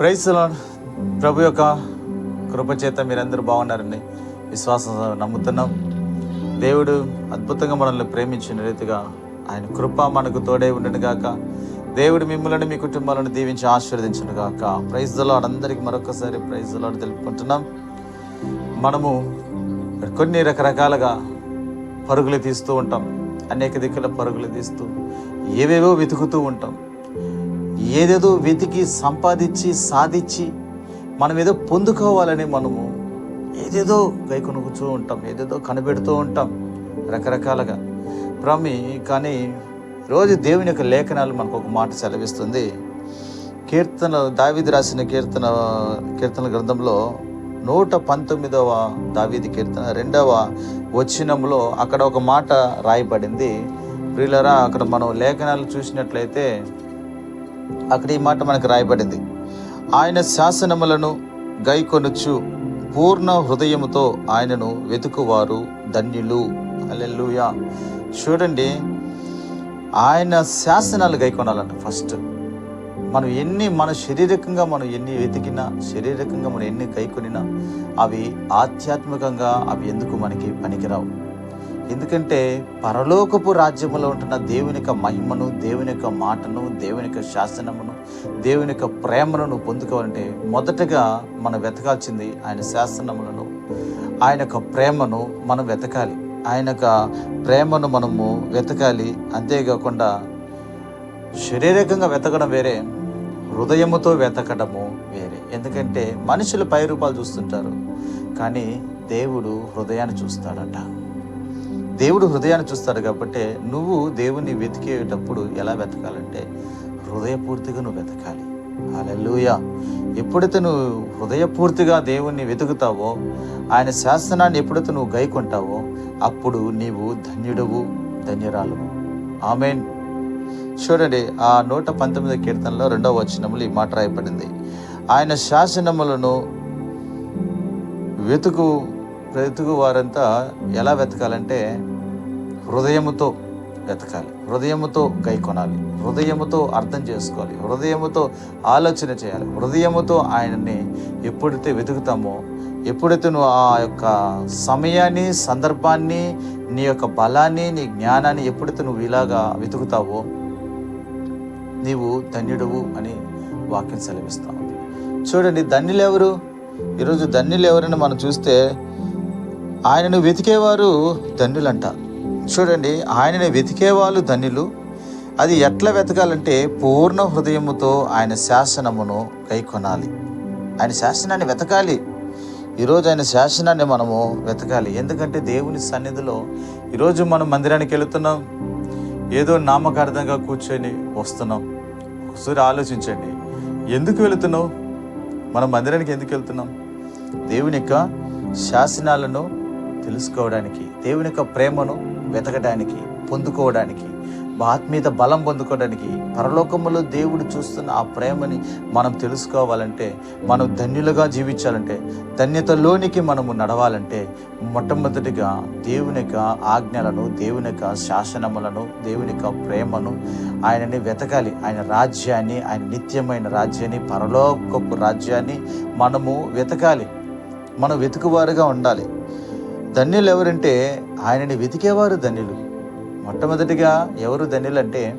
Praise ప్రభు యొక్క కృపచేత మీరందరూ బాగున్నారని విశ్వాసం నమ్ముతున్నాం. దేవుడు అద్భుతంగా మనల్ని ప్రేమించిన రీతిగా ఆయన కృప మనకు తోడే ఉండను గాక. దేవుడు మిమ్మల్ని మీ కుటుంబాలను దీవించి ఆశీర్వదించను గాక. ప్రైజ్ లాడ్ అందరికీ మరొకసారి ప్రైజ్ లాడ్ తెలుపుకుంటున్నాం. మనము కొన్ని రకరకాలుగా పరుగులు తీస్తూ ఉంటాం. అనేక దిక్కుల పరుగులు తీస్తూ ఏవేవో వెతుకుతూ ఉంటాం. ఏదేదో వెతికి సంపాదించి సాధించి మనం ఏదో పొందుకోవాలని మనము ఏదేదో గైకొనుకుతూ ఉంటాం ఏదేదో కనిపెడుతూ ఉంటాం రకరకాలుగా. ప్రమి కానీ రోజు దేవుని యొక్క లేఖనాలు మనకు ఒక మాట సెలవిస్తుంది. కీర్తన దావిది రాసిన కీర్తన కీర్తన గ్రంథంలో నూట పంతొమ్మిదవ దావీది కీర్తన రెండవ వచనంలో అక్కడ ఒక మాట రాయబడింది. ప్రియులరా అక్కడ మనం లేఖనాలు చూసినట్లయితే అక్కడ ఈ మాట మనకు రాయబడింది. ఆయన శాసనములను గైకొనుచు పూర్ణ హృదయముతో ఆయనను వెతుకువారు ధన్యులు. అల్లెలుయా చూడండి ఆయన శాసనాలు గైకొనాలంట ఫస్ట్. మనం ఎన్ని మన శారీరకంగా మనం ఎన్ని వెతికినా శారీరకంగా మనం ఎన్ని గైకొనినా అవి ఆధ్యాత్మికంగా అవి ఎందుకు మనకి పనికిరావు? ఎందుకంటే పరలోకపు రాజ్యములో ఉంటున్న దేవుని యొక్క మహిమను దేవుని యొక్క మాటను దేవుని యొక్క శాసనమును దేవుని యొక్క ప్రేమను నువ్వు పొందుకోవాలంటే మొదటగా మనం వెతకాల్సింది ఆయన శాసనములను ఆయన యొక్క ప్రేమను మనం వెతకాలి. ఆయన యొక్క ప్రేమను మనము వెతకాలి. అంతేకాకుండా శారీరకంగా వెతకడం వేరే హృదయముతో వెతకడము వేరే. ఎందుకంటే మనుషులు పై రూపాలు చూస్తుంటారు కానీ దేవుడు హృదయాన్ని చూస్తాడట. దేవుడు హృదయాన్ని చూస్తాడు కాబట్టి నువ్వు దేవుని వెతికేటప్పుడు ఎలా వెతకాలంటే హృదయపూర్తిగా నువ్వు వెతకాలి. అలెలుయ ఎప్పుడైతే నువ్వు హృదయపూర్తిగా దేవుణ్ణి వెతుకుతావో ఆయన శాసనాన్ని ఎప్పుడైతే నువ్వు గైకొంటావో అప్పుడు నీవు ధన్యుడవు ధన్యురాలువు. ఆమెన్. చూడండి ఆ నూట పంతొమ్మిది కీర్తనలో రెండవ వచనములు ఈ మాట రాయబడింది. ఆయన శాసనములను వెతుకు వెతుకు వారంతా ఎలా వెతకాలంటే హృదయముతో వెతకాలి. హృదయముతో గై కొనాలి. హృదయముతో అర్థం చేసుకోవాలి. హృదయముతో ఆలోచన చేయాలి. హృదయముతో ఆయనని ఎప్పుడైతే వెతుకుతామో ఎప్పుడైతే నువ్వు ఆ యొక్క సమయాన్ని సందర్భాన్ని నీ యొక్క బలాన్ని నీ జ్ఞానాన్ని ఎప్పుడైతే నువ్వు ఇలాగా వెతుకుతావో నీవు ధన్యుడువు అని వాక్యం సెలవిస్తా చూడండి ధన్యులు ఎవరు? ఈరోజు ధన్యులు ఎవరని మనం చూస్తే ఆయనను వెతికేవారు ధన్యులంట. చూడండి ఆయనని వెతికేవాళ్ళు ధన్యులు. అది ఎట్లా వెతకాలంటే పూర్ణ హృదయముతో ఆయన శాసనమును కైకొనాలి. ఆయన శాసనాన్ని వెతకాలి. ఈరోజు ఆయన శాసనాన్ని మనము వెతకాలి. ఎందుకంటే దేవుని సన్నిధిలో ఈరోజు మనం మందిరానికి వెళుతున్నాం. ఏదో నామకార్థంగా కూర్చొని వస్తున్నాం. ఒకసారి ఆలోచించండి. ఎందుకు వెళుతున్నావు? మనం మందిరానికి ఎందుకు వెళ్తున్నాం? దేవుని యొక్క శాసనాలను తెలుసుకోవడానికి దేవుని యొక్క ప్రేమను వెతకడానికి పొందుకోవడానికి ఆత్మీయత బలం పొందుకోవడానికి పరలోకములో దేవుడు చూస్తున్న ఆ ప్రేమని మనం తెలుసుకోవాలంటే మనం ధన్యులుగా జీవించాలంటే ధన్యతలోనికి మనము నడవాలంటే మొట్టమొదటిగా దేవుని యొక్క ఆజ్ఞలను దేవుని యొక్క శాసనములను దేవుని యొక్క ప్రేమను ఆయనని వెతకాలి. ఆయన రాజ్యాన్ని ఆయన నిత్యమైన రాజ్యాన్ని పరలోకపు రాజ్యాన్ని మనము వెతకాలి. మనం వెతుకువారుగా ఉండాలి. ధన్యులు ఎవరంటే ఆయనని వెతికేవారు ధన్యులు. మొట్టమొదటిగా ఎవరు ధన్యులు అంటే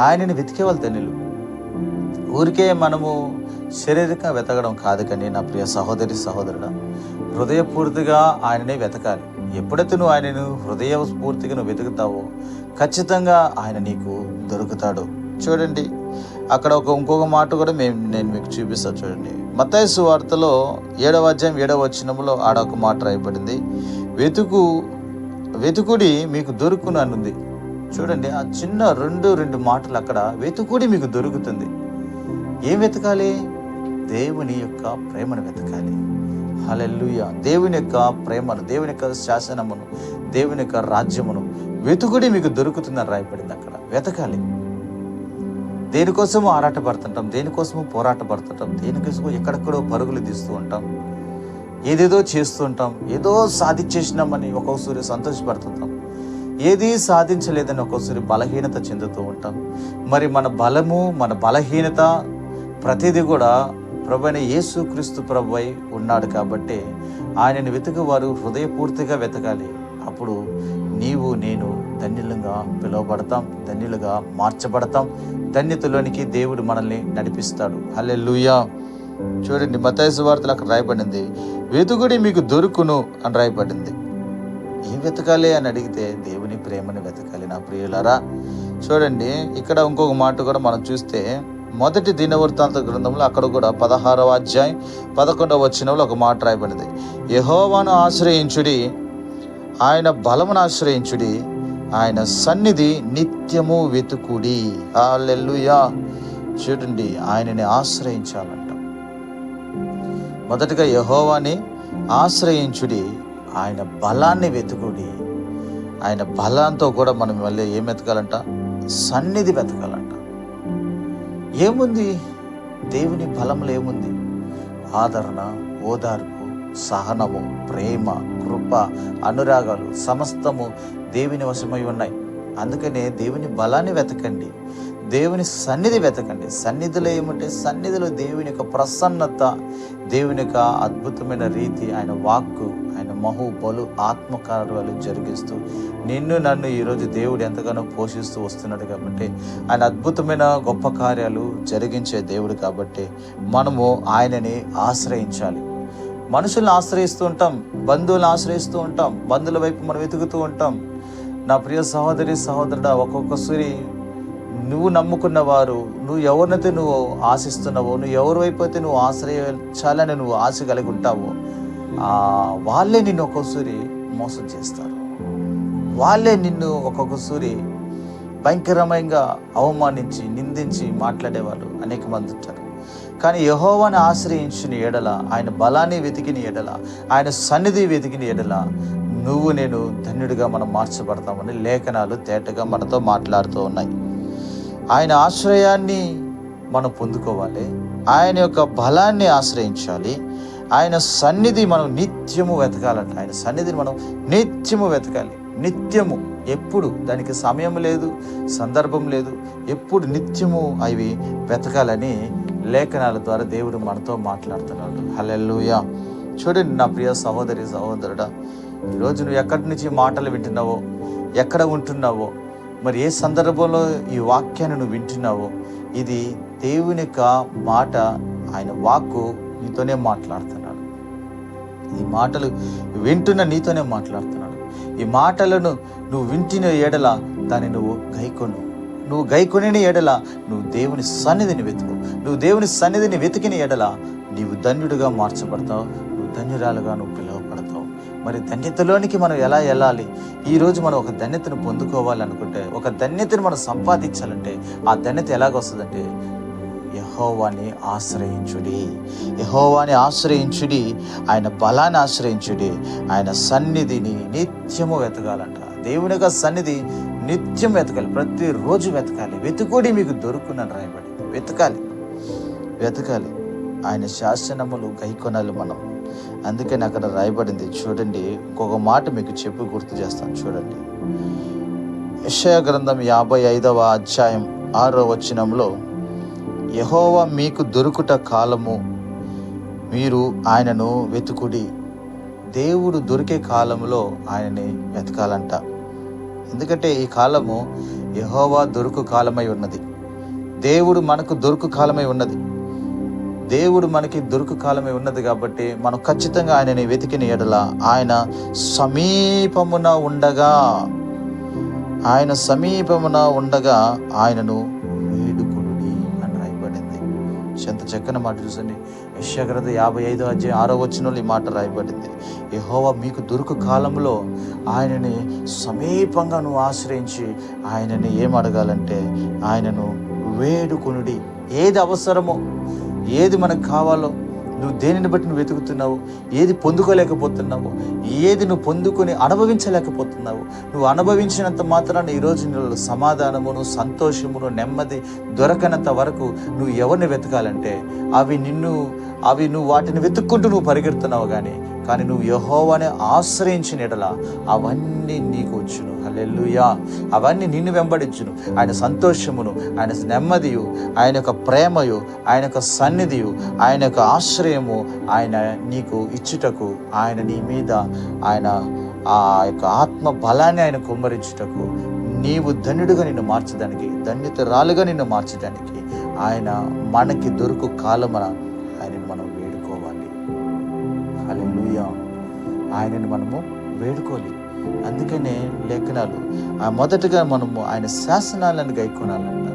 ఆయనని వెతికేవాళ్ళు ధన్యులు. ఊరికే మనము శారీరకంగా వెతకడం కాదు కానీ నా ప్రియ సహోదరి సహోదరుడు హృదయపూర్తిగా ఆయననే వెతకాలి. ఎప్పుడైతే నువ్వు ఆయనను? హృదయస్ఫూర్తిగా నువ్వు వెతుకుతావో? ఖచ్చితంగా ఆయన నీకు దొరుకుతాడు. చూడండి అక్కడ ఒక ఇంకొక మాట కూడా మేము నేను మీకు చూపిస్తాను చూడండి. మతైసు వార్తలో ఏడవ అధ్యాయం ఏడవ వచనంలో ఆడ ఒక మాట రాయబడింది. వెతుకు వెతుకుడి మీకు దొరుకును అనుంది. చూడండి ఆ చిన్న రెండు రెండు మాటలు అక్కడ వెతుకుడి మీకు దొరుకుతుంది. ఏం వెతకాలి? దేవుని యొక్క ప్రేమను వెతకాలి. హలెల్లుయ. దేవుని యొక్క ప్రేమను దేవుని యొక్క శాసనమును దేవుని యొక్క రాజ్యమును వెతుకుడి మీకు దొరుకుతుందని రాయబడింది అక్కడ. వెతకాలి. దేనికోసము ఆరాటపడుతుంటాం? దేనికోసము పోరాటపడుతుంటాం? దేనికోసము ఎక్కడెక్కడో పరుగులు తీస్తూ ఉంటాం? ఏదేదో చేస్తూ ఉంటాం? ఏదో సాధించేసినామని ఒక్కొక్కసారి సంతోషపడుతుంటాం. ఏది సాధించలేదని ఒక్కోసారి బలహీనత చెందుతూ ఉంటాం. మరి మన బలము మన బలహీనత ప్రతిదీ కూడా ప్రభు అయిన యేసుక్రీస్తు ప్రభు అయి ఉన్నాడు కాబట్టి ఆయనను వెతుకువారు హృదయపూర్తిగా వెతకాలి. అప్పుడు నీవు నేను ధన్యులుగా పిలువబడతాం ధన్యులుగా మార్చబడతాం. ధన్యతలోనికి దేవుడు మనల్ని నడిపిస్తాడు. హల్లెలూయా. చూడండి మతైసు వార్తలు అక్కడ రాయబడింది. వెతుకుడి మీకు దొరుకును అని రాయబడింది. ఏం వెతకాలి అని అడిగితే దేవుని ప్రేమని వెతకాలి నా ప్రియులారా. చూడండి ఇక్కడ ఇంకొక మాట కూడా మనం చూస్తే మొదటి దినవృత్తాంత గ్రంథంలో అక్కడ కూడా పదహారవ అధ్యాయం పదకొండవ వచ్చినంలో ఒక మాట రాయబడింది. యహోవాను ఆశ్రయించుడి ఆయన బలమును ఆశ్రయించుడి. ఆయన సన్నిధి నిత్యము వెతుకుడి. హల్లెలూయా. చూడండి ఆయనని ఆశ్రయించాలంట. మొదటగా యహోవాని ఆశ్రయించుడి. ఆయన బలాన్ని వెతుకుడి. ఆయన బలంతో కూడా మనం మళ్ళీ ఏం వెతకాలంట? సన్నిధి వెతకాలంట. ఏముంది? దేవుని బలంలో ఏముంది? ఆదరణ ఓదార్పు. సహనము ప్రేమ కృప అనురాగాలు సమస్తము దేవుని వశమై ఉన్నాయి. అందుకనే దేవుని బలాన్ని వెతకండి. దేవుని సన్నిధి వెతకండి. సన్నిధిలో ఏమంటే సన్నిధిలో దేవుని యొక్క ప్రసన్నత దేవుని యొక్క అద్భుతమైన రీతి ఆయన వాక్కు ఆయన మహు బలు ఆత్మకార్యాలు జరిగిస్తూ నిన్ను నన్ను ఈరోజు దేవుడు ఎంతగానో పోషిస్తూ వస్తున్నాడు కాబట్టి ఆయన అద్భుతమైన గొప్ప కార్యాలు జరిగించే దేవుడు కాబట్టి మనము ఆయనని ఆశ్రయించాలి. మనుషులను ఆశ్రయిస్తూ ఉంటాం బంధువులను ఆశ్రయిస్తూ ఉంటాం బంధువుల వైపు మనం వెతుకుతూ ఉంటాం. నా ప్రియ సహోదరి సహోదరుడా ఒక్కొక్కసారి నువ్వు నమ్ముకున్న వారు నువ్వు ఎవరినైతే నువ్వు ఆశిస్తున్నావో నువ్వు ఎవరి వైపు అయితే నువ్వు ఆశ్రయించాలని నువ్వు ఆశ కలిగి ఉంటావో వాళ్ళే నిన్ను ఒక్కొక్కసారి మోసం చేస్తారు. వాళ్ళే నిన్ను ఒక్కొక్కసారి భయంకరమైన అవమానించి నిందించి మాట్లాడేవాళ్ళు అనేక మంది ఉంటారు. కానీ యహోవాని ఆశ్రయించిన ఎడల ఆయన బలాన్ని వెతికిన ఎడల ఆయన సన్నిధి వెతికిన ఎడల నువ్వు నేను ధన్యుడిగా మనం మార్చబడతామని లేఖనాలు తేటగా మనతో మాట్లాడుతూ ఉన్నాయి. ఆయన ఆశ్రయాన్ని మనం పొందుకోవాలి. ఆయన యొక్క బలాన్ని ఆశ్రయించాలి. ఆయన సన్నిధి మనం నిత్యము వెతకాలంట. ఆయన సన్నిధిని మనం నిత్యము వెతకాలి. నిత్యము. ఎప్పుడు? దానికి సమయం లేదు సందర్భం లేదు. ఎప్పుడు నిత్యము అవి వెతకాలని లేఖనాల ద్వారా దేవుడు మనతో మాట్లాడుతున్నాడు. హలెల్లుయా. చూడండి నా ప్రియ సహోదరి సహోదరుడా ఈరోజు నువ్వు ఎక్కడి నుంచి మాటలు వింటున్నావో ఎక్కడ ఉంటున్నావో మరి ఏ సందర్భంలో ఈ వాక్యాన్ని నువ్వు వింటున్నావో ఇది దేవుని యొక్క మాట ఆయన వాక్కు నీతోనే మాట్లాడుతున్నాడు. ఈ మాటలు వింటున్న నీతోనే మాట్లాడుతున్నాడు. ఈ మాటలను నువ్వు వింటిన ఏడల దాన్ని నువ్వు గైకొను. నువ్వు గైకొనిన ఎడల నువ్వు దేవుని సన్నిధిని వెతుకు. నువ్వు దేవుని సన్నిధిని వెతికిన ఎడల నీవు ధన్యుడిగా మార్చబడతావు నువ్వు ధన్యురాలుగా నువ్వు పిలువబడతావు. మరి ధన్యతలోనికి మనం ఎలా వెళ్ళాలి? ఈరోజు మనం ఒక ధన్యతను పొందుకోవాలనుకుంటే ఒక ధన్యతను మనం సంపాదించాలంటే ఆ ధన్యత ఎలాగొస్తుందంటే యహోవాని ఆశ్రయించుడి. యహోవాని ఆశ్రయించుడి ఆయన బలాన్ని ఆశ్రయించుడి ఆయన సన్నిధిని నిత్యము వెతకాలంట. దేవుని యొక్క సన్నిధి నిత్యం వెతకాలి ప్రతిరోజు వెతకాలి. వెతుకుడి మీకు దొరుకునని రాయబడింది. వెతకాలి. వెతకాలి. ఆయన శాసనములు గైకొనాలి మనం. అందుకని అక్కడ రాయబడింది. చూడండి ఇంకొక మాట మీకు చెప్పి గుర్తు చేస్తాను. చూడండి. యషయ గ్రంథం యాభై ఐదవ అధ్యాయం ఆరో వచనంలో యహోవ మీకు దొరుకుట కాలము మీరు ఆయనను వెతుకుడి. దేవుడు దొరికే కాలంలో ఆయనని వెతకాలంట. ఎందుకంటే ఈ కాలము యహోవా దొరుకు కాలమై ఉన్నది. దేవుడు మనకు దొరుకు కాలమై ఉన్నది. దేవుడు మనకి దొరుకు కాలమే ఉన్నది కాబట్టి మనం ఖచ్చితంగా ఆయనని వెతికిన ఎడల ఆయన సమీపమున ఉండగా ఆయన సమీపమున ఉండగా ఆయనను వేడుకుడి అని రాయబడింది. ఎంత చక్కని మాట చూసండి యశాగ్రత యాభై ఐదో అధ్యాయం ఆరో వచనంలో ఈ మాట రాయబడింది. యహోవా మీకు దొరుకు కాలంలో ఆయనని సమీపంగా నువ్వు ఆశ్రయించి ఆయనని ఏం అడగాలంటే ఆయనను వేడుకునుడి. ఏది అవసరమో ఏది మనకు కావాలో నువ్వు దేనిని బట్టి నువ్వు వెతుకుతున్నావు? ఏది పొందుకోలేకపోతున్నావు? ఏది నువ్వు పొందుకొని అనుభవించలేకపోతున్నావు? నువ్వు అనుభవించినంత మాత్రాన ఈరోజు నీలో సమాధానమును సంతోషమును నెమ్మది దొరకనంత వరకు నువ్వు ఎవరిని వెతకాలంటే అవి నిన్ను అవి నువ్వు వాటిని వెతుక్కుంటూ నువ్వు పరిగెడుతున్నావు కానీ కానీ నువ్వు యహోవాని ఆశ్రయించిన ఎడల అవన్నీ నీకు వచ్చును. హలెల్లుయా. అవన్నీ నిన్ను వెంబడించును. ఆయన సంతోషమును ఆయన నెమ్మదియు ఆయన యొక్క ప్రేమయు ఆయన యొక్క సన్నిధియు ఆయన యొక్క ఆశ్రయము ఆయన నీకు ఇచ్చుటకు ఆయన నీ మీద ఆయన ఆ యొక్క ఆత్మ బలాన్ని ఆయన కుమ్మరించుటకు నీవు ధన్యుడుగా నిన్ను మార్చడానికి ధన్యతరాలుగా నిన్ను మార్చడానికి ఆయన మనకి దొరుకు కాలమున ఆయనను మనము వేడుకోవాలి. అందుకనే లేఖనాలు ఆ మొదటగా మనము ఆయన శాసనాలను గైకొనాలంటారు.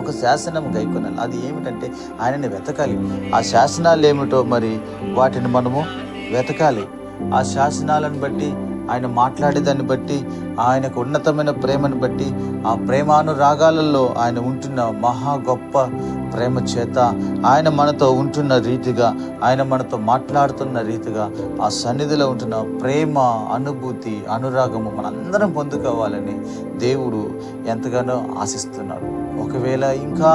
ఒక శాసనం గైకొనాలి. అది ఏమిటంటే ఆయనని వెతకాలి. ఆ శాసనాలు ఏమిటో మరి వాటిని మనము వెతకాలి. ఆ శాసనాలను బట్టి ఆయన మాట్లాడేదాన్ని బట్టి ఆయనకు ఉన్నతమైన ప్రేమను బట్టి ఆ ప్రేమానురాగాలలో ఆయన ఉంటున్న మహా గొప్ప ప్రేమ చేత ఆయన మనతో ఉంటున్న రీతిగా ఆయన మనతో మాట్లాడుతున్న రీతిగా ఆ సన్నిధిలో ఉంటున్న ప్రేమ అనుభూతి అనురాగము మనందరం పొందుకోవాలని దేవుడు ఎంతగానో ఆశిస్తున్నాడు. ఒకవేళ ఇంకా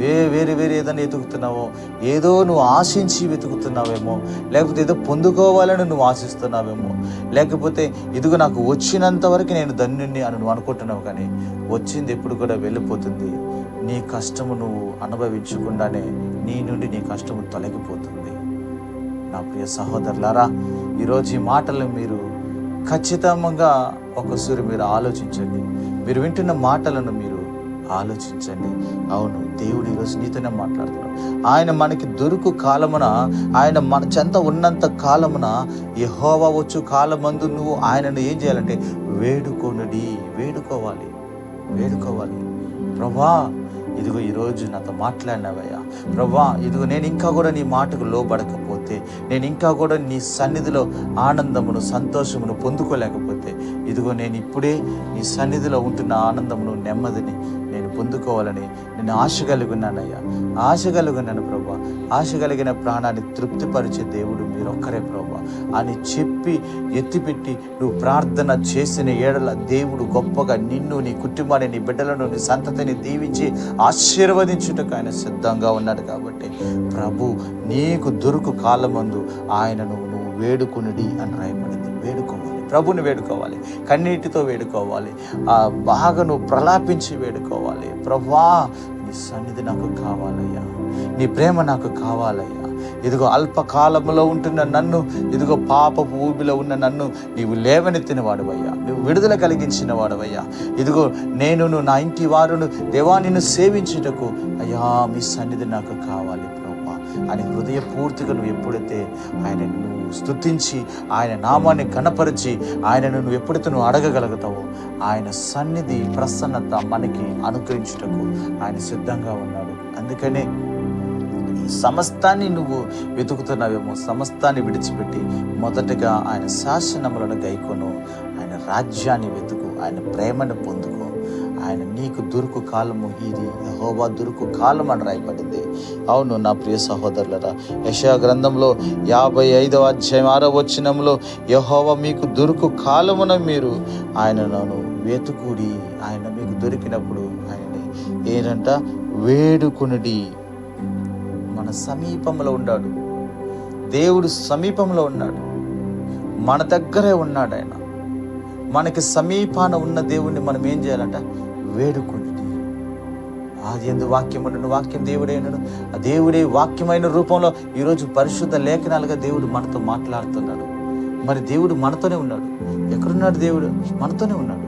వే వేరే వేరే ఏదైనా వెతుకుతున్నావో ఏదో నువ్వు ఆశించి వెతుకుతున్నావేమో లేకపోతే ఏదో పొందుకోవాలని నువ్వు ఆశిస్తున్నావేమో లేకపోతే ఇదిగో నాకు వచ్చినంత వరకు నేను ధన్యుణ్ణి అని నువ్వు అనుకుంటున్నావు కానీ వచ్చింది ఎప్పుడు కూడా వెళ్ళిపోతుంది. నీ కష్టము నువ్వు అనుభవించకుండానే నీ నుండి నీ కష్టము తొలగిపోతుంది. నా ప్రియ సహోదరులారా ఈరోజు ఈ మాటలు మీరు ఖచ్చితంగా ఒకసారి మీరు ఆలోచించండి. మీరు వింటున్న మాటలను మీరు ఆలోచించండి. అవును దేవుడు ఈరోజు నీతోనే మాట్లాడుతున్నాడు. ఆయన మనకి దొరుకు కాలమున ఆయన మన చెంత ఉన్నంత కాలమున యహోవా వచ్చు కాలమందు నువ్వు ఆయనను ఏం చేయాలంటే వేడుకొనుడి వేడుకోవాలి వేడుకోవాలి. ప్రభా ఇదిగో ఈరోజు నాతో మాట్లాడినావయ్యా. ప్రభా ఇదిగో నేను ఇంకా కూడా నీ మాటకు లోబడకపోతే నేను ఇంకా కూడా నీ సన్నిధిలో ఆనందమును సంతోషమును పొందుకోలేకపోతే ఇదిగో నేను ఇప్పుడే నీ సన్నిధిలో ఉంటున్న ఆనందమును నెమ్మదిని నేను పొందుకోవాలని నేను ఆశ కలిగి ఉన్నానయ్యా. ఆశ కలిగి ప్రభా. ఆశ కలిగిన ప్రాణాన్ని తృప్తిపరిచే దేవుడు మీరు ఒక్కరే ప్రభా. అని చెప్పి ఎత్తిపెట్టి నువ్వు ప్రార్థన చేసిన ఏడల దేవుడు గొప్పగా నిన్ను నీ కుటుంబాన్ని నీ బిడ్డలను నీ సంతతిని దీవించి ఆశీర్వదించుటకు ఆయన సిద్ధంగా ఉన్నాడు కాబట్టి ప్రభు నీకు దొరుకు కాలమందు ఆయనను నువ్వు వేడుకునిడి అని రాయబడింది. వేడుకోవాలి. ప్రభుని వేడుకోవాలి. కన్నీటితో వేడుకోవాలి. ఆ బాగా నువ్వు ప్రలాపించి వేడుకోవాలి. ప్రభా సన్నిధి నాకు కావాలయ్యా. నీ ప్రేమ నాకు కావాలయ్యా. ఇదిగో అల్పకాలంలో ఉంటున్న నన్ను ఇదిగో పాపపు ఊబిలో ఉన్న నన్ను నీవు లేవనెత్తిన వాడువయ్యా నువ్వు విడుదల కలిగించిన వాడవయ్యా ఇదిగో నేను నా ఇంటి వారును దేవా నిన్ను సేవించుటకు అయ్యా మీ సన్నిధి నాకు కావాలి. అని హృదయపూర్తిగా నువ్వు ఎప్పుడైతే ఆయన నువ్వు స్థుతించి ఆయన నామాన్ని కనపరిచి ఆయనను నువ్వు ఎప్పుడైతే నువ్వు అడగగలుగుతావో ఆయన సన్నిధి ప్రసన్నత మనకి అనుగ్రహించుటకు ఆయన సిద్ధంగా ఉన్నాడు. అందుకనే ఈ సమస్తాన్ని నువ్వు వెతుకుతున్నావేమో సమస్తాన్ని విడిచిపెట్టి మొదటగా ఆయన శాసనములను గైకొను ఆయన రాజ్యాన్ని వెతుకు ఆయన ప్రేమను పొందుకు. ఆయన నీకు దొరుకు కాలము ఇది యహోవా దొరుకు కాలం అని రాయబడింది. అవును నా ప్రియ సహోదరులరా యశా గ్రంథంలో యాభై ఐదవ అధ్యాయం ఆరో వచ్చినంలో యహోవా మీకు దొరుకు కాలమున మీరు ఆయనను వెతుకుడి ఆయన మీకు దొరికినప్పుడు ఆయనని ఏంటంట వేడుకునుడి. మన సమీపంలో ఉన్నాడు. దేవుడు సమీపంలో ఉన్నాడు. మన దగ్గరే ఉన్నాడు ఆయన. మనకి సమీపాన ఉన్న దేవుణ్ణి మనం ఏం చేయాలంట? వేడుకుని ఆది ఎందు వాక్యం వాక్యం దేవుడైనను ఆ దేవుడే వాక్యమైన రూపంలో ఈరోజు పరిశుద్ధ లేఖనాలుగా దేవుడు మనతో మాట్లాడుతున్నాడు. మరి దేవుడు మనతోనే ఉన్నాడు. ఎక్కడున్నాడు దేవుడు? మనతోనే ఉన్నాడు.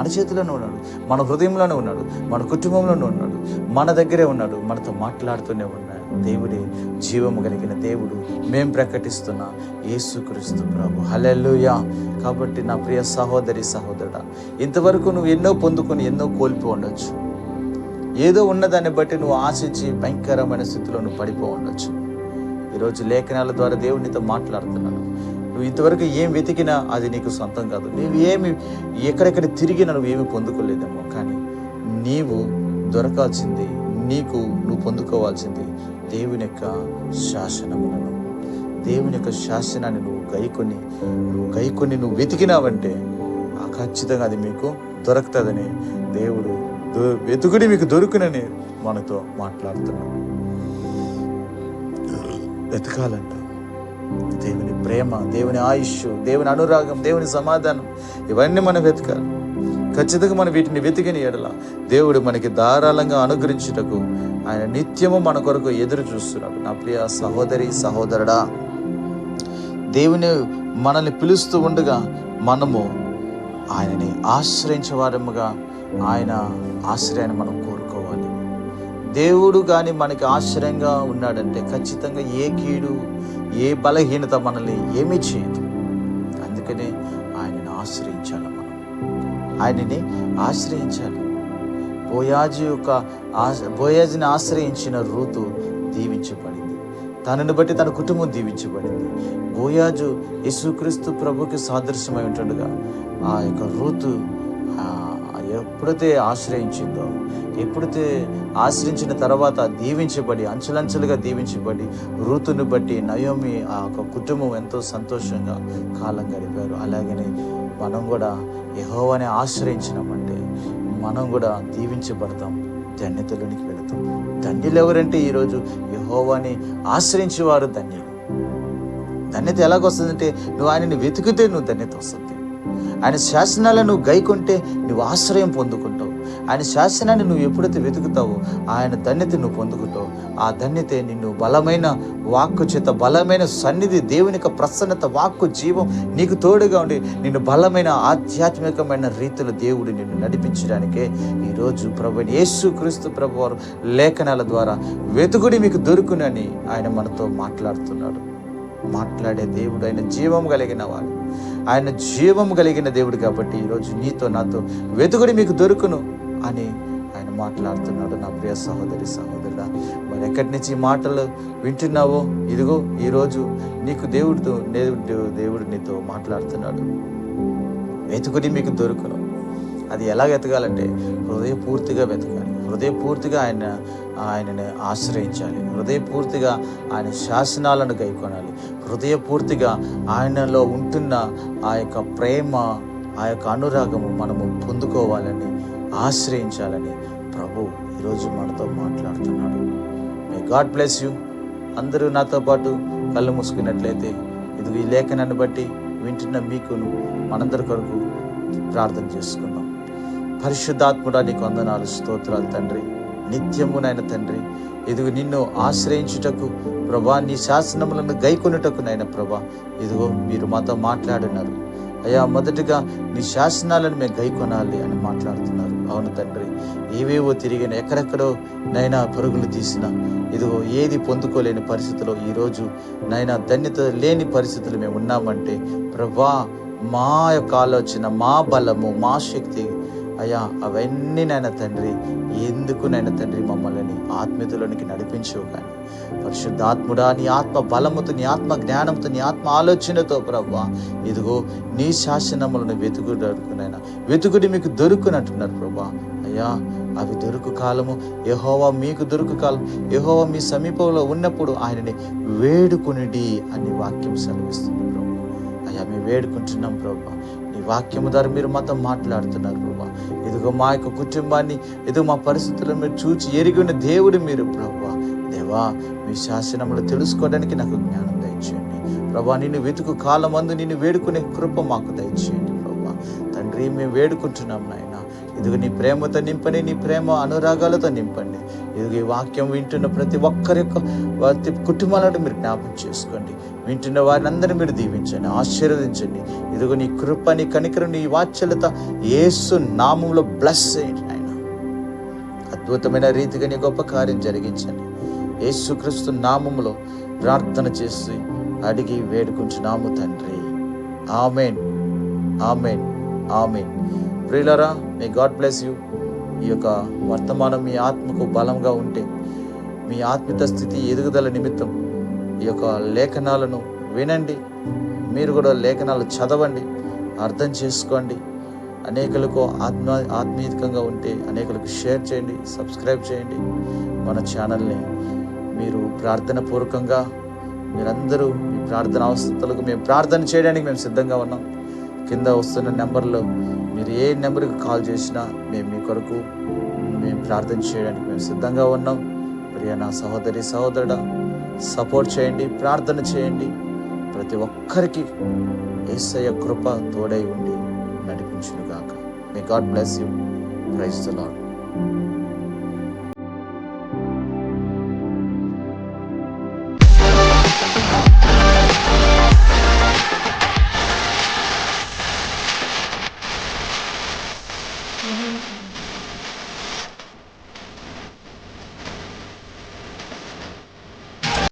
మన చేతిలోనే ఉన్నాడు. మన హృదయంలోనే ఉన్నాడు. మన కుటుంబంలోనే ఉన్నాడు. మన దగ్గరే ఉన్నాడు. మనతో మాట్లాడుతూనే ఉన్నాడు. దేవుడే జీవము కలిగిన దేవుడు. మేం ప్రకటిస్తున్న యేసుక్రీస్తు ప్రభు. హలెల్లుయా. కాబట్టి నా ప్రియ సహోదరి సహోదరుడా ఇంతవరకు నువ్వు ఎన్నో పొందుకొని ఎన్నో కోల్పో ఉండొచ్చు. ఏదో ఉన్నదాన్ని బట్టి నువ్వు ఆశించి భయంకరమైన స్థితిలో నువ్వు పడిపో ఉండొచ్చు. ఈరోజు లేఖనాల ద్వారా దేవుడు నీతో మాట్లాడుతున్నాను నువ్వు ఇంతవరకు ఏం వెతికినా అది నీకు సొంతం కాదు. నువ్వు ఏమి ఎక్కడెక్కడ తిరిగినా నువ్వు ఏమి పొందుకోలేదేమో. కానీ నీవు దొరకాల్సింది నీకు నువ్వు పొందుకోవాల్సింది దేవుని యొక్క శాసనములను దేవుని యొక్క శాసనాన్ని నువ్వు గైకొని నువ్వు గైకొని నువ్వు వెతికినావంటే ఆ ఖచ్చితంగా అది మీకు దొరుకుతుందని దేవుడు దొ- వెతుకుడి మీకు దొరుకునని మనతో మాట్లాడుతున్నాడు. వెతకాలంట. దేవుని ప్రేమ దేవుని ఆయుష్ దేవుని అనురాగం దేవుని సమాధానం ఇవన్నీ మనం వెతకాలి. ఖచ్చితంగా మనం వీటిని వెతికిన ఎడల దేవుడు మనకి ధారాళంగా అనుగ్రహించుటకు ఆయన నిత్యము మన కొరకు ఎదురు చూస్తున్నాడు. నా ప్రియ సహోదరి సహోదరుడా దేవుని మనల్ని పిలుస్తూ ఉండగా మనము ఆయనని ఆశ్రయించేవారముగా ఆయన ఆశ్రయాన్ని మనం కోరుకోవాలి. దేవుడు కానీ మనకి ఆశ్రయంగా ఉన్నాడంటే ఖచ్చితంగా ఏ కీడు ఏ బలహీనత మనల్ని ఏమీ చేయదు. అందుకనే ఆయనని ఆశ్రయించాలి మనం. ఆయనని ఆశ్రయించాలి. బోయాజు యొక్క ఆశ బోయాజుని ఆశ్రయించిన రూతు దీవించబడింది. తనను బట్టి తన కుటుంబం దీవించబడింది. బోయాజు యేసుక్రీస్తు ప్రభుకి సాదృశ్యమై ఉంటుండగా ఆ యొక్క రూతు ఎప్పుడైతే ఆశ్రయించిందో ఎప్పుడైతే ఆశ్రయించిన తర్వాత దీవించబడి అంచెలంచెలుగా దీవించబడి రూతుని బట్టి నయోమి ఆ యొక్క కుటుంబం ఎంతో సంతోషంగా కాలం గడిపారు. అలాగనే మనం కూడా యెహోవాని ఆశ్రయించినామంటే మనం కూడా దీవించబడతాం ధన్యతలోనికి వెళతాం. ధన్యులు ఎవరంటే ఈరోజు యహోవాని ఆశ్రయించేవారు ధన్యులు. ధన్యత ఎలాగొస్తుందంటే నువ్వు ఆయనని వెతికితే నువ్వు ధన్యత వస్తుంది. ఆయన శాసనాలను గైకుంటే నువ్వు ఆశ్రయం పొందుకుంటావు. ఆయన శాసనాన్ని నువ్వు ఎప్పుడైతే వెతుకుతావో ఆయన ధన్యత నువ్వు పొందుకుంటావు. ఆ ధన్యతే నిన్ను బలమైన వాక్కు చేత బలమైన సన్నిధి దేవుని యొక్క ప్రసన్నత వాక్కు జీవం నీకు తోడుగా ఉండి నిన్ను బలమైన ఆధ్యాత్మికమైన రీతిలో దేవుడు నిన్ను నడిపించడానికే ఈరోజు ప్రభు యేసు క్రీస్తు ప్రభు వారు లేఖనాల ద్వారా వెతుకుడి మీకు దొరుకునని ఆయన మనతో మాట్లాడుతున్నాడు. మాట్లాడే దేవుడు ఆయన జీవం కలిగిన వాడు. ఆయన జీవం కలిగిన దేవుడు కాబట్టి ఈరోజు నీతో నాతో వెతుకుడి మీకు దొరుకును. అని ఆయన మాట్లాడుతున్నాడు. నా ప్రియ సహోదరి సహోదరుడా మరి ఎక్కడి నుంచి మాటలు వింటున్నావో? ఇదిగో ఈరోజు నీకు దేవుడితో దేవుడు దేవుడు నీతో మాట్లాడుతున్నాడు. వెతుకుని మీకు దొరుకును. అది ఎలా వెతకాలంటే హృదయపూర్తిగా వెతకాలి. హృదయపూర్తిగా ఆయన ఆయనని ఆశ్రయించాలి. హృదయపూర్తిగా ఆయన శాసనాలను గైకొనాలి హృదయపూర్తిగా ఆయనలో ఉంటున్న ఆ యొక్క ప్రేమ ఆ యొక్క అనురాగము మనము పొందుకోవాలని ఆశ్రయించాలని ప్రభు ఈరోజు మనతో మాట్లాడుతున్నాడు. మే గాడ్ బ్లెస్ యూ అందరూ నాతో పాటు కళ్ళు మూసుకున్నట్లయితే ఇది ఈ లేఖనాన్ని బట్టి వింటున్న మీకును మనందరి కొరకు ప్రార్థన చేసుకుందాం. పరిశుద్ధాత్ముడా నీకు వందనాలు స్తోత్రాలు తండ్రి. నిత్యము నాయన తండ్రి ఇదిగో నిన్ను ఆశ్రయించుటకు ప్రభా నీ శాసనములను గైకొనుటకు నాయన ప్రభా ఇదిగో మీరు మాతో మాట్లాడినారు. అయ్యా మొదటిగా నీ శాసనాలను మేము గైకొనాలి అని మాట్లాడుతున్నారు. అవును తండ్రి ఏవేవో తిరిగిన ఎక్కడెక్కడో నైనా పరుగులు తీసిన ఇదిగో ఏది పొందుకోలేని పరిస్థితిలో ఈరోజు నైనా ధన్యత లేని పరిస్థితులు మేము ఉన్నామంటే ప్రభా మా యొక్క ఆలోచన మా బలము మా శక్తి అయ్యా అవన్నీ నాయన తండ్రి ఎందుకు నాయన తండ్రి మమ్మల్ని ఆత్మీయతలోనికి నడిపించవు కానీ పరిశుద్ధాత్ముడా నీ ఆత్మ బలముతో నీ ఆత్మ జ్ఞానంతో నీ ఆత్మ ఆలోచనతో ప్రభా. ఇదిగో నీ శాసనములను వెతుకుడనుకునైనా వెతుకుడి మీకు దొరుకునట్టున్నారు ప్రభా. అయ్యా అవి దొరుకు కాలము. యహోవా మీకు దొరుకు కాలం. యహోవా మీ సమీపంలో ఉన్నప్పుడు ఆయనని వేడుకునిడి అని వాక్యం సెలవిస్తుంది ప్రభు. అయ్యా మేము వేడుకుంటున్నాం ప్రభా. నీ వాక్యము ద్వారా మీరు మాతో మాట్లాడుతున్నారు ప్రభా. ఇదిగో మా యొక్క కుటుంబాన్ని ఇదిగో మా పరిస్థితులను మీరు చూచి ఎరిగిన దేవుడు మీరు ప్రభా. దేవా మీ శాసనములు తెలుసుకోవడానికి నాకు జ్ఞానం దయచేయండి. ప్రభా నిన్ను వెతుకు కాలమందు నిన్ను వేడుకునే కృప మాకు దయచేయండి ప్రభా. తండ్రి మేము వేడుకుంటున్నాం నాయన. ఇదిగో నీ ప్రేమతో నింపండి నీ ప్రేమ అనురాగాలతో నింపండి. ఇది ఈ వాక్యం వింటున్న ప్రతి ఒక్కరి యొక్క ప్రతి కుటుంబాలను మీరు జ్ఞాపకం చేసుకోండి. వింటున్న వారిని అందరినీ మీరు దీవించండి ఆశీర్వదించండి. ఇదిగో నీ కృప నీ కనికరం నీ వాత్సల్యత ఏసు నామంలో బ్లెస్ చేయండి ఆయన అద్భుతమైన రీతిగా నీ గొప్ప కార్యం జరిగించండి. యేసుక్రీస్తు నామములో ప్రార్థన చేసి అడిగి వేడుకుంటున్నాము తండ్రి. ఆమెన్. ఆమెన్. ఆమెన్. ప్రియులరా మే గాడ్ బ్లెస్ యూ. ఈ యొక్క వర్తమానం మీ ఆత్మకు బలంగా ఉంటే మీ ఆత్మిక స్థితి ఎదుగుదల నిమిత్తం ఈ యొక్క లేఖనాలను వినండి. మీరు కూడా లేఖనాలు చదవండి అర్థం చేసుకోండి. అనేకులకు ఆత్మ ఆత్మీయకంగా ఉంటే అనేకులకు షేర్ చేయండి సబ్స్క్రైబ్ చేయండి. మన ఛానల్ని మీరు ప్రార్థన పూర్వకంగా మీరందరూ మీ ప్రార్థన అవసరాలకు మేము ప్రార్థన చేయడానికి మేము సిద్ధంగా ఉన్నాం. కింద వస్తున్న నెంబర్లో మీరు ఏ నెంబర్కి కాల్ చేసినా మేము మీ కొరకు మేము ప్రార్థన చేయడానికి మేము సిద్ధంగా ఉన్నాం. ప్రియ నా సహోదరి సహోదరుడ సపోర్ట్ చేయండి ప్రార్థన చేయండి. ప్రతి ఒక్కరికి ఏసయ్య కృప తోడై ఉండి నడిపించునుగాక. May God bless you praise the lord